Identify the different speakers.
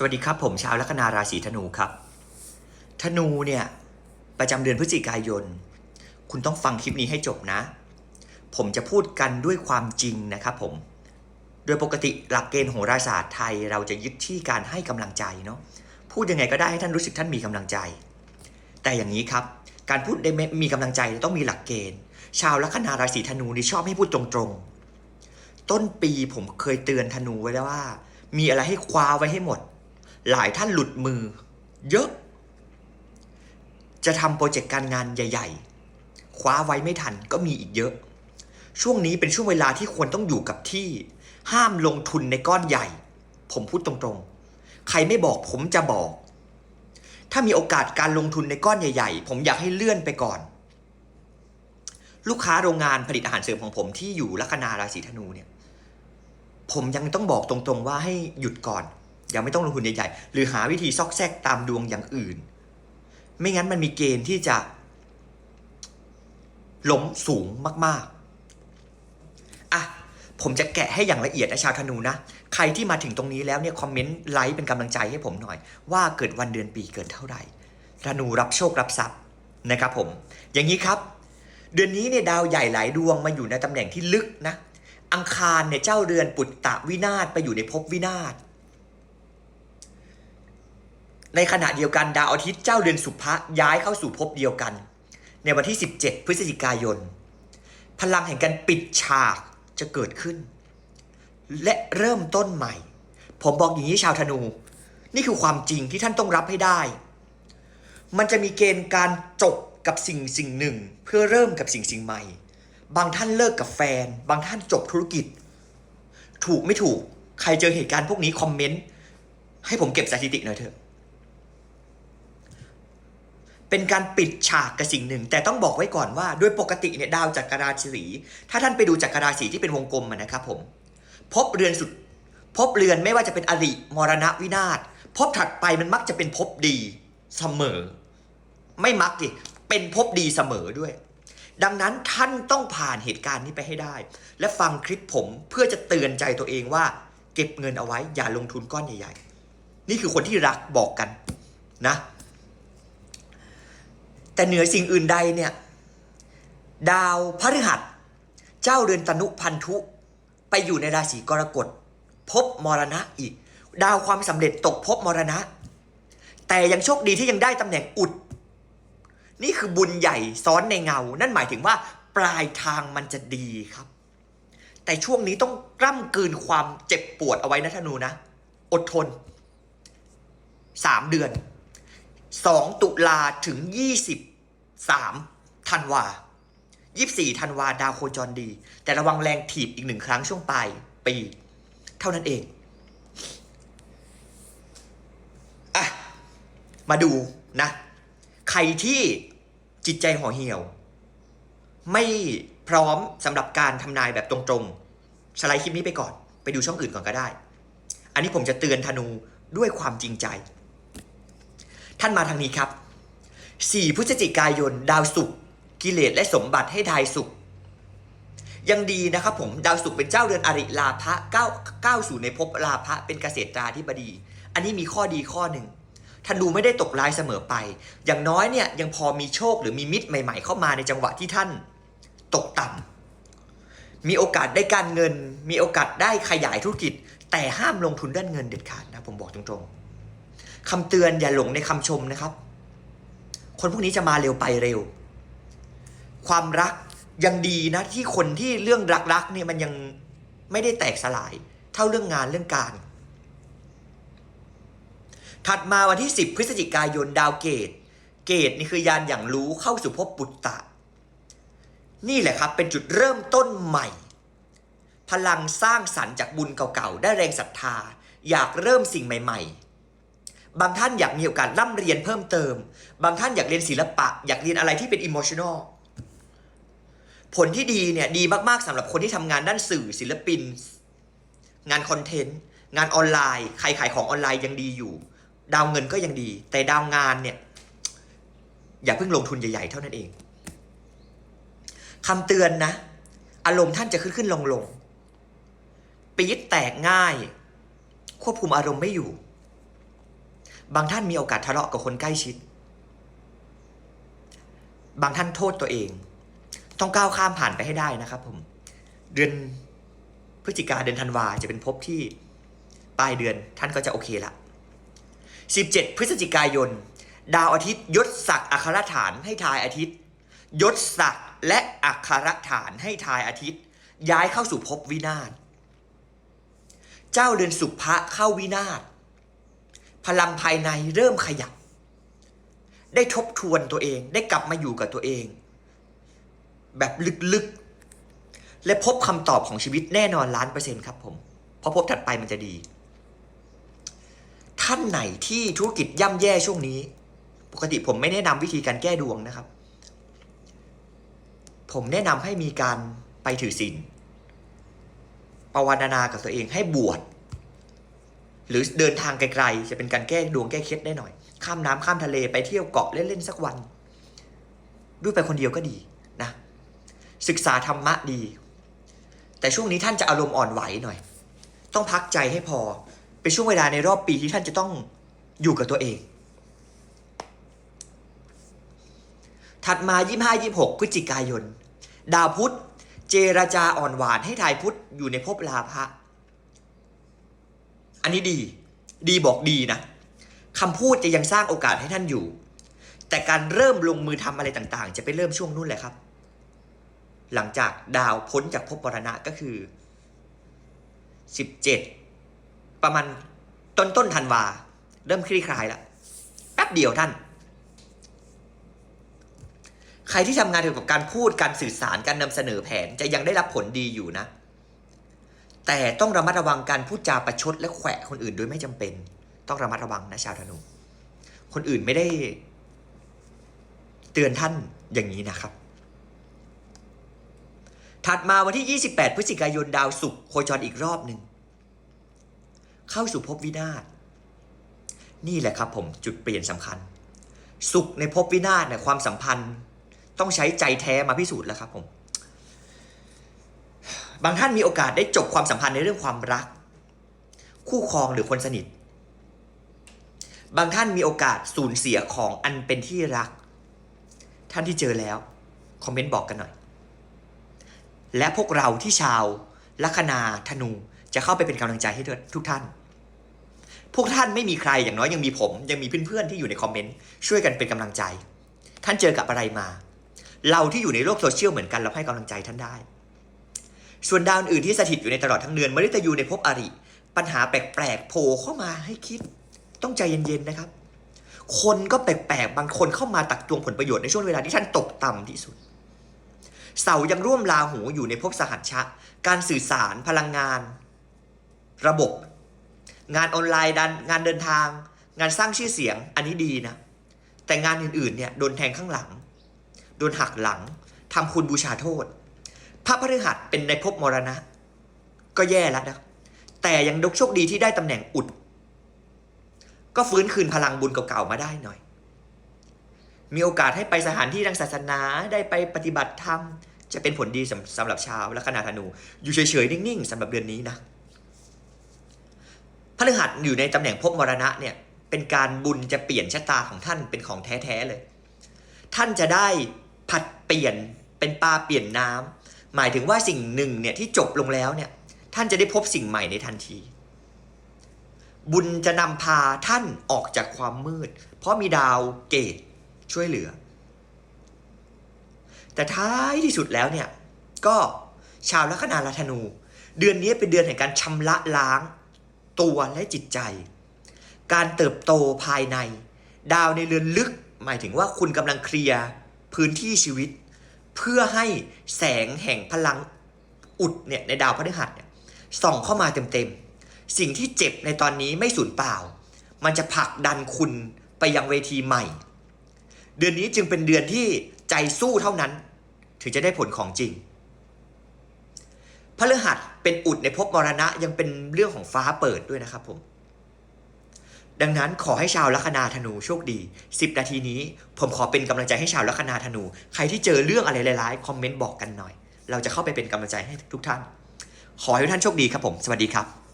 Speaker 1: สวัสดีครับ ผมชาวลัคนาราศีธนูครับ ธนูเนี่ย ประจำเดือนพฤศจิกายน คุณต้องฟังคลิปนี้ให้จบนะ ผมจะพูดกันด้วยความจริงนะครับผม โดยปกติหลักเกณฑ์โหราศาสตร์ไทยเราจะยึดที่การให้กำลังใจเนาะพูดยังไงก็ได้ให้ท่านรู้สึกท่านมีกำลังใจ แต่อย่างนี้ครับ การพูดได้มีกำลังใจต้องมีหลักเกณฑ์ ชาวลัคนาราศีธนูนี่ชอบให้พูดตรงๆ ต้นปีผมเคยเตือนธนูไว้แล้วว่า มีอะไรให้คว้าไว้ให้หมด หลายท่านหลุดมือ เยอะ จะทำโปรเจกต์การงานใหญ่ ๆ คว้าไว้ไม่ทันก็มีอีกเยอะ ช่วงนี้เป็นช่วงเวลาที่ควรต้องอยู่กับที่ ห้ามลงทุนในก้อนใหญ่ ผมพูดตรงๆ ใครไม่บอกผมจะบอก ถ้ามีโอกาสการลงทุนในก้อนใหญ่ ๆ ผมอยากให้เลื่อนไปก่อน ลูกค้าโรงงานผลิตอาหารเสริมของผมที่อยู่ลัคนาราศีธนูเนี่ยผมยังต้องบอกตรงๆว่าให้หยุดก่อน ยังไม่ต้องลงทุนใหญ่ๆ หรือหาวิธีซอกแซกตามดวงอย่างอื่น ไม่งั้นมันมีเกณฑ์ที่จะล้มสูงมากๆ อะ ผมจะแกะให้อย่างละเอียดนะชาวธนูนะ ใครที่มาถึงตรงนี้แล้วเนี่ยคอมเมนต์ไลค์เป็นกำลังใจให้ผมหน่อย ว่าเกิดวันเดือนปีเกิดเท่าไหร่ ธนูรับโชครับทรัพย์นะครับผม อย่างนี้ครับ เดือนนี้เนี่ยดาวใหญ่หลายดวงมาอยู่ในตำแหน่งที่ลึกนะ อังคารเนี่ยเจ้าเรือนปุตตะวินาศไปอยู่ในภพวินาศ ในขณะเดียวกันดาวอาทิตย์เจ้าเรือนสุภะย้ายเข้าสู่ภพเดียวกัน ในวันที่ 17 พฤศจิกายน พลังแห่งการปิดฉากจะเกิดขึ้น และเริ่มต้นใหม่ ผมบอกอย่างนี้ชาวธนู นี่คือความจริงที่ท่านต้องรับให้ได้ มันจะมีเกณฑ์การจบกับสิ่งสิ่งหนึ่ง เพื่อเริ่มกับสิ่งสิ่งใหม่ บางท่านเลิกกับแฟน บางท่านจบธุรกิจ ถูกไม่ถูกใครเจอเหตุการณ์พวกนี้คอมเมนต์ให้ผมเก็บสถิติหน่อยเถอะ เป็นการปิดฉากกับสิ่งหนึ่ง แต่ต้องบอกไว้ก่อนว่าโดยปกติเนี่ยดาวจักรราศีถ้าท่านไปดูจักรราศีที่เป็นวงกลมนะครับผมพบเรือนสุด พบเรือนไม่ว่าจะเป็นอริมรณะวินาศพบถัดไปมันมักจะเป็นพบดีเสมอ ไม่มักดิเป็นพบดีเสมอด้วย ดังนั้นท่านต้องผ่านเหตุการณ์นี้ไปให้ได้ และฟังคลิปผมเพื่อจะเตือนใจตัวเองว่า เก็บเงินเอาไว้อย่าลงทุนก้อนใหญ่ ๆ นี่คือคนที่รักบอกกันนะ แต่เหนือสิ่งอื่นใดเนี่ยดาวพฤหัส เจ้าเรือนตนุพันธุ ไปอยู่ในราศีกรกฎพบมรณะอีก ดาวความสำเร็จตกพบมรณะ แต่ยังโชคดีที่ยังได้ตำแหน่งอุด นี่คือบุญใหญ่ซ้อนในเงา นั่นหมายถึงว่าปลายทางมันจะดีครับ แต่ช่วงนี้ต้องกล้ำกืนความเจ็บปวดเอาไว้นะธนูนะ อดทนสามเดือน 2 ตุลาถึง 3ธันวา 24ธันวาดาวโคจรดี แต่ระวังแรงถีบอีกหนึ่งครั้งช่วงปลายปี เท่านั้นเองอะมาดูนะ ใครที่จิตใจห่อเหี่ยว ไม่พร้อมสำหรับการทำนายแบบตรงๆ สไลด์คลิปนี้ไปก่อน ไปดูช่องอื่นก่อนก็ได้ อันนี้ผมจะเตือนธนูด้วยความจริงใจ ท่านมาทางนี้ครับ 4 พฤศจิกายน ดาวศุกร์กิเลสและสมบัติให้ทายสุขยังดีนะครับผมดาวศุกร์เป็นเจ้าเรือนอริลาภะก้าวก้าวสู่ในภพลาภะเป็นเกษตราธิบดี อันนี้มีข้อดีข้อหนึ่งท่านดูไม่ได้ตกลายเสมอไป อย่างน้อยเนี่ยยังพอมีโชคหรือมีมิตรใหม่ ๆ เข้ามาในจังหวะที่ท่านตกต่ำมีโอกาสได้การเงิน มีโอกาสได้ขยายธุรกิจ แต่ห้ามลงทุนด้านเงินเด็ดขาดนะผมบอกตรงๆคำเตือนอย่าหลงในคำชมนะครับ คนพวกนี้จะมาเร็วไปเร็ว ความรักยังดีนะที่คนที่เรื่องรักๆเนี่ยมันยังไม่ได้แตกสลาย เท่าเรื่องงานเรื่องการ ถัดมาวันที่ 10 พฤศจิกายนดาวเกต เกตนี่คือยานอย่างรู้เข้าสู่ภพปุตตะ นี่แหละครับเป็นจุดเริ่มต้นใหม่ พลังสร้างสรรค์จากบุญเก่าๆ ได้แรงศรัทธา อยากเริ่มสิ่งใหม่ ๆ บางท่านอยากมีโอกาสร่ำเรียนเพิ่มเติม บางท่านอยากเรียนศิลปะ อยากเรียนอะไรที่เป็นอิโมชันอลผลที่ดีเนี่ยดีมากๆสำหรับคนที่ทำงานด้านสื่อศิลปิน งานคอนเทนต์ งานออนไลน์ใครขายของออนไลน์ยังดีอยู่ ดาวเงินก็ยังดี แต่ดาวงานเนี่ย อย่าเพิ่งลงทุนใหญ่ ๆ เท่านั้นเองคำเตือนนะ อารมณ์ท่านจะขึ้นขึ้นลงลงปี๊ดแตกง่าย ควบคุมอารมณ์ไม่อยู่ บางท่านมีโอกาสทะเลาะกับคนใกล้ชิด บางท่านโทษตัวเอง ต้องก้าวข้ามผ่านไปให้ได้นะครับผม เดือนพฤศจิกาเดือนธันวาจะเป็นภพที่ปลายเดือนท่านก็จะโอเคละ 17 พฤศจิกายน ดาวอาทิตย์ยศศักดิ์อัครฐานให้ทายอาทิตย์ ยศศักดิ์และอัครฐานให้ทายอาทิตย์ ย้ายเข้าสู่ภพวินาศ เจ้าเรือนสุภะเข้าวินาศ พลังภายในเริ่มขยับ ได้ทบทวนตัวเอง ได้กลับมาอยู่กับตัวเอง แบบลึกๆ และพบคำตอบของชีวิตแน่นอนล้านเปอร์เซ็นต์ครับผมเพราะพบถัดไปมันจะดี ท่านไหนที่ธุรกิจย่ำแย่ช่วงนี้ ปกติผมไม่แนะนำวิธีการแก้ดวงนะครับ ผมแนะนำให้มีการไปถือศีลปวารณากับตัวเองให้บวช หรือเดินทางไกลๆ จะเป็นการแก้ดวงแก้เคล็ดได้หน่อย ข้ามน้ำข้ามทะเลไปเที่ยวเกาะเล่นๆสักวัน ด้วยไปคนเดียวก็ดีนะ ศึกษาธรรมะดี แต่ช่วงนี้ท่านจะอารมณ์อ่อนไหวหน่อย ต้องพักใจให้พอ เป็นช่วงเวลาในรอบปีที่ท่านจะต้องอยู่กับตัวเอง ถัดมา 25 26พฤศจิกายน ดาวพุธเจรจาอ่อนหวานให้ทายพุธอยู่ในภพลาภะ อันนี้ดี ดีบอกดีนะคำพูดจะยังสร้างโอกาสให้ท่านอยู่ แต่การเริ่มลงมือทำอะไรต่างๆ จะไปเริ่มช่วงนู้นแหละครับ หลังจากดาวพ้นจากภพมรณะก็คือ 17 ประมาณต้นต้นธันวา เริ่มคลี่คลายแล้วแป๊บเดียวท่าน ใครที่ทำงานเกี่ยวกับการพูดการสื่อสารการนำเสนอแผนจะยังได้รับผลดีอยู่นะ แต่ต้องระมัดระวังการพูดจาประชดและแขวะคนอื่นโดยไม่จำเป็น ต้องระมัดระวังนะชาวธนู คนอื่นไม่ได้ เตือนท่านอย่างนี้นะครับ ถัดมาวันที่ 28 พฤศจิกายนดาวศุกร์โคจรอีกรอบหนึ่งเข้าสู่ภพวินาศนี่แหละครับผมจุดเปลี่ยนสำคัญ สุขในภพวินาศเนี่ยความสัมพันธ์ ต้องใช้ใจแท้มาพิสูจน์แล้วครับผม บางท่านมีโอกาสได้จบความสัมพันธ์ในเรื่องความรัก คู่ครองหรือคนสนิท บางท่านมีโอกาสสูญเสียของอันเป็นที่รัก ท่านที่เจอแล้ว คอมเมนต์บอกกันหน่อย และพวกเราที่ชาวลัคนาธนูจะเข้าไปเป็นกำลังใจให้ทุกท่าน พวกท่านไม่มีใครอย่างน้อยยังมีผม ยังมีเพื่อนๆที่อยู่ในคอมเมนต์ช่วยกันเป็นกำลังใจ ท่านเจอกับอะไรมา เราที่อยู่ในโลกโซเชียลเหมือนกันเราให้กำลังใจท่านได้ ส่วนดาวอื่นที่สถิตอยู่ในตลอดทั้งเดือนมฤตยูในภพอริ ปัญหาแปลกๆโผล่เข้ามาให้คิด ต้องใจเย็นๆนะครับ คนก็แปลกๆบางคนเข้ามาตักตวงผลประโยชน์ในช่วงเวลาที่ท่านตกต่ำที่สุด เสายังร่วมราหูอยู่ในภพสหัชชะ การสื่อสารพลังงาน ระบบ งานออนไลน์ดันงานเดินทาง งานสร้างชื่อเสียงอันนี้ดีนะ แต่งานอื่นๆเนี่ยโดนแทงข้างหลัง โดนหักหลังทำคุณบูชาโทษ พระพฤหัสเป็นในภพมรณะ ก็แย่แล้วนะ แต่ยังดกโชคดีที่ได้ตำแหน่งอุด ก็ฟื้นคืนพลังบุญเก่าๆมาได้หน่อย มีโอกาสให้ไปสถานที่ทางศาสนาได้ไปปฏิบัติธรรม จะเป็นผลดีสำสำหรับชาวและคณะธนู อยู่เฉยๆ นิ่งๆสำหรับเดือนนี้นะพฤหัสอยู่ในตำแหน่งภพมรณะเนี่ยเป็นการบุญจะเปลี่ยนชะตาของท่านเป็นของแท้ๆเลย ท่านจะได้ผัดเปลี่ยนเป็นปลาเปลี่ยนน้ำ หมายถึงว่าสิ่งหนึ่งเนี่ยที่จบลงแล้วเนี่ยท่านจะได้พบสิ่งใหม่ในทันที บุญจะนำพาท่านออกจากความมืด เพราะมีดาวเกตช่วยเหลือ แต่ท้ายที่สุดแล้วเนี่ยก็ชาวลัคนาราธนู เดือนนี้เป็นเดือนแห่งการชำระล้าง ตัวและจิตใจ การเติบโตภายใน ดาวในเรือนลึก หมายถึงว่าคุณกำลังเคลียร์พื้นที่ชีวิต เพื่อให้แสงแห่งพลังอุดเนี่ยในดาวพฤหัสเนี่ยส่องเข้ามาเต็มๆ สิ่งที่เจ็บในตอนนี้ไม่สูญเปล่า มันจะผลักดันคุณไปยังเวทีใหม่ เดือนนี้จึงเป็นเดือนที่ใจสู้เท่านั้น ถึงจะได้ผลของจริงพฤหัสเป็นอุดในภพมรณะยังเป็นเรื่องของฟ้าเปิดด้วยนะครับผม ดังนั้นขอให้ชาวลัคนาธนูโชคดี 10 นาทีนี้ ผมขอเป็นกำลังใจให้ชาวลัคนาธนู ใครที่เจอเรื่องอะไรร้ายๆ คอมเมนต์บอกกันหน่อย เราจะเข้าไปเป็นกำลังใจให้ทุกท่าน ขอให้ทุกท่านโชคดีครับผม สวัสดีครับ